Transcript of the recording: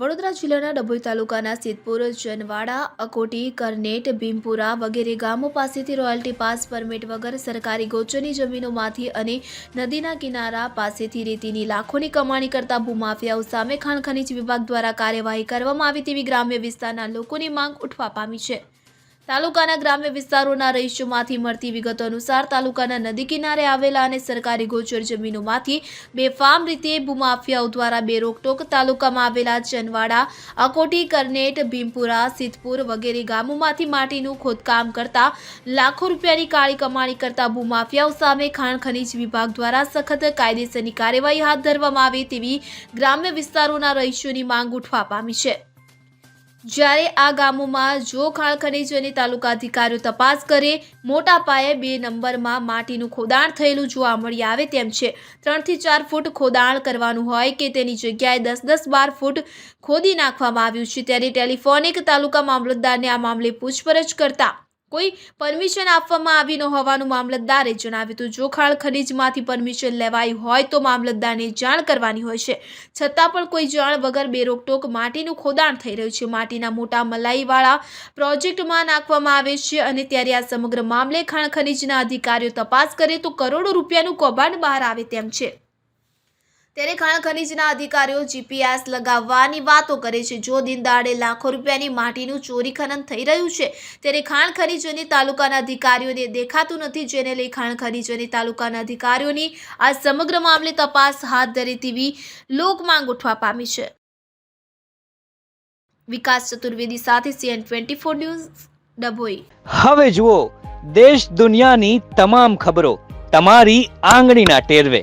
વડોદરા જિલ્લાના ડભોઈ તાલુકાના સિદ્ધપુર, જનવાડા, અકોટી, કરનેટ, ભીમપુરા વગેરે ગામો પાસેથી રોયલ્ટી પાસ પરમિટ વગર સરકારી ગોચરની જમીનોમાંથી અને નદીના કિનારા પાસેથી રેતીની લાખોની કમાણી કરતા ભૂમાફિયાઓ સામે ખાણ ખનીજ વિભાગ દ્વારા કાર્યવાહી કરવામાં આવી તેવી ગ્રામ્ય વિસ્તારના લોકોની માંગ ઉઠવા પામી છે. તાલુકાના ગ્રામ્ય વિસ્તારોના રહીશોમાંથી મળતી વિગતો અનુસાર તાલુકાના નદી કિનારે આવેલા અને સરકારી ગોચર જમીનોમાંથી બેફામ રીતે ભૂમાફિયાઓ દ્વારા બે રોકટોક તાલુકામાં આવેલા ચનવાડા, અકોટી, કરનેટ, ભીમપુરા, સિદ્ધપુર વગેરે ગામોમાંથી માટીનું ખોદકામ કરતા લાખો રૂપિયાની કાળી કમાણી કરતા ભૂમાફિયાઓ સામે ખાણ ખનીજ વિભાગ દ્વારા સખત કાયદેસરની કાર્યવાહી હાથ ધરવામાં આવે તેવી ગ્રામ્ય વિસ્તારોના રહીશોની માંગ ઉઠવા પામી છે. જ્યારે આ ગામોમાં જો ખાણ ખનીજ અને તાલુકા અધિકારીઓ તપાસ કરે, મોટા પાયે બે નંબરમાં માટીનું ખોદાણ થયેલું જોવા મળી આવે તેમ છે. ત્રણથી ચાર ફૂટ ખોદાણ કરવાનું હોય કે તેની જગ્યાએ દસ દસ બાર ફૂટ ખોદી નાખવામાં આવ્યું છે, ત્યારે ટેલિફોનિક તાલુકા મામલતદારને આ મામલે પૂછપરછ કરતા કોઈ પરમિશન આપવામાં આવી ન હોવાનું મામલતદારે જણાવ્યું હતું. જો ખાણ ખનીજમાંથી પરમિશન લેવાઈ હોય તો મામલતદારને જાણ કરવાની હોય છે. છતાં પણ કોઈ જાણ વગર બેરોકટોક માટીનું ખોદાણ થઈ રહ્યું છે. માટીના મોટા મલાઈવાળા પ્રોજેક્ટમાં નાખવામાં આવે છે અને ત્યારે આ સમગ્ર મામલે ખાણ ખનીજના અધિકારીઓ તપાસ કરે તો કરોડો રૂપિયાનું કૌભાંડ બહાર આવે તેમ છે. ત્યારે ખાણ ખનીજના અધિકારીઓ જીપીએસ લગાવવાની વાતો કરે છે. જો દિન દાડે લાખો રૂપિયાની માટીનું ચોરી ખનન થઈ રહ્યું છે, ત્યારે ખાણ ખનીજ અને તાલુકાના અધિકારીઓને દેખાતું નથી. જેને લઈ ખાણ ખનીજ અને તાલુકાના અધિકારીઓની આ સમગ્ર મામલે તપાસ હાથ ધરે તેવી લોકમાંગ ઉઠવા પામી છે. વિકાસ ચતુર્વેદી સાથે CN twenty four news, Dabhoi. હવે જુઓ, દેશ દુનિયાની તમામ ખબરો તમારી આંગળીના ટેરવે.